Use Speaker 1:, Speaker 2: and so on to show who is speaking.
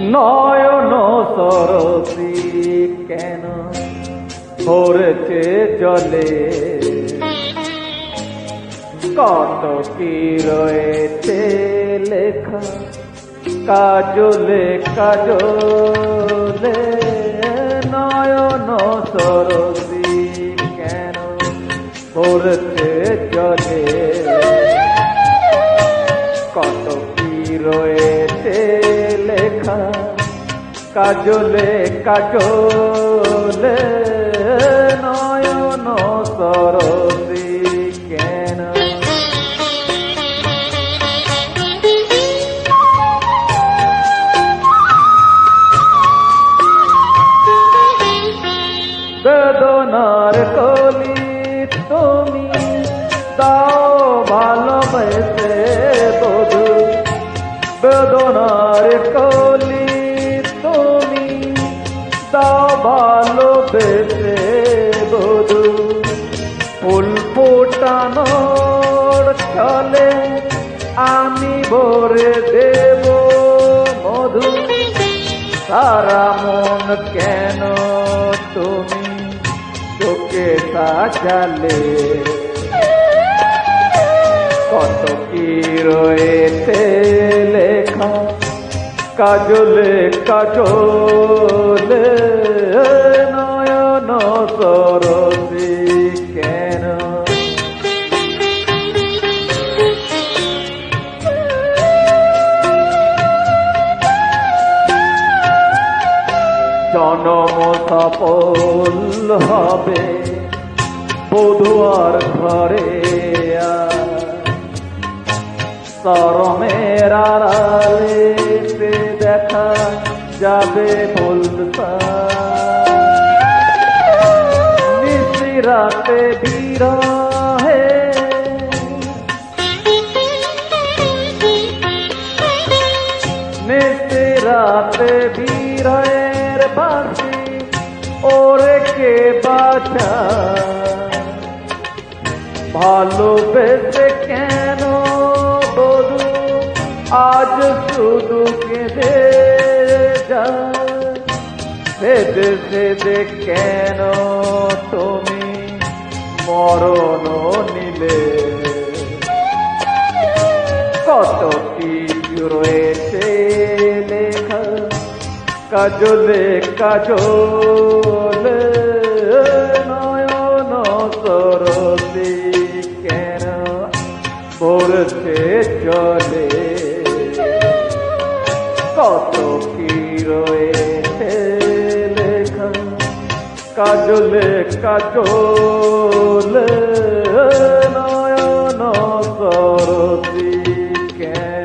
Speaker 1: নয়ন সরসি কেন? ভরছে জলে। কত কি রয়েছে লেখা? কাজলে কাজলে। নয়ন সরসি কেন? ভরছে জলে। কত কি রয়েছে লেখা? কাজলে কাজলে নয়ন সরসি কেন? বেদনার কলি তুমি দাও ভালোবেসে বেদনার কলি তুমি দাও ভালোবেসে বধু। ফুল ফোটানোর ছলে আমি ভরে দেব মধু। সারা মন কেন তুমি চোখে সাজালে? কত কি রয়েছে লেখা কাজলে কাজলে নয়ন সরসি কেন? জনম সফল হবে বধুয়ার ঘরে। শরমের যাবে বলতা নিশিরাতে বিরহে নিশিরাতে বীরের বাসি ওরে কে বাঁচা ভালোবেসে কেন বধু আজ শুধু কেঁদে যা সেদে সেদে কেন তুমি মরণ নিলে? কত কি রয়েছে লেখা, কাজলে কাজলে, নয়ন সরসি কেন পড়ছে চলে? কত কাজলে কাজলে নয়ন সরসী কে